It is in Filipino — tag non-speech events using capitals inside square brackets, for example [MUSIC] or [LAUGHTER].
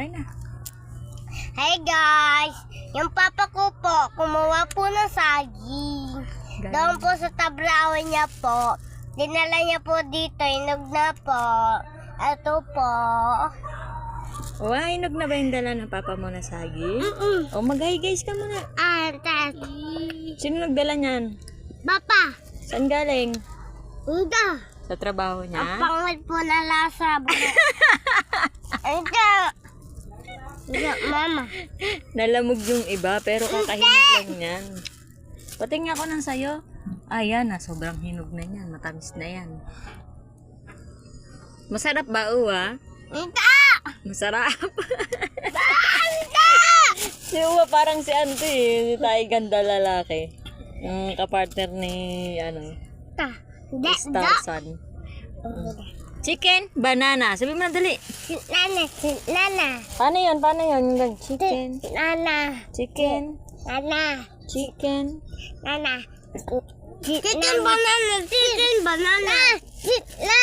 Try na. Hey guys! Yung papa ko po, kumuha po ng saging. Doon po sa tabrawan niya po. Dinala niya po dito, inog na po. Ito po. O, ah, hinog na ba yung dala ng papa mo na saging? Mm-mm. O, mag-hi guys ka muna. Ah, tat. Sino nagdala niyan? Papa! Saan galing? Ito! Sa trabaho Ang niya? pangit po na lasa. [LAUGHS] Ito, mama. Nalamog yung iba, pero kakahinog lang yan. Patingin ako ng sayo. Ayan na, sobrang hinog na yan. Matamis na yan. Masarap ba, Uwa? Ito! Masarap. [LAUGHS] si Uwa parang si Ante eh. Si Tay ganda lalaki. Yung kapartner ni, ano, Ito. Hindi, Star Sun. Chicken, banana. Sabi mo na dali. Nana, nana. Paano yun? Paano yun? Yung Chicken, Nana. chicken, Nana. chicken. Nana. Chicken banana. Chicken banana. Nana.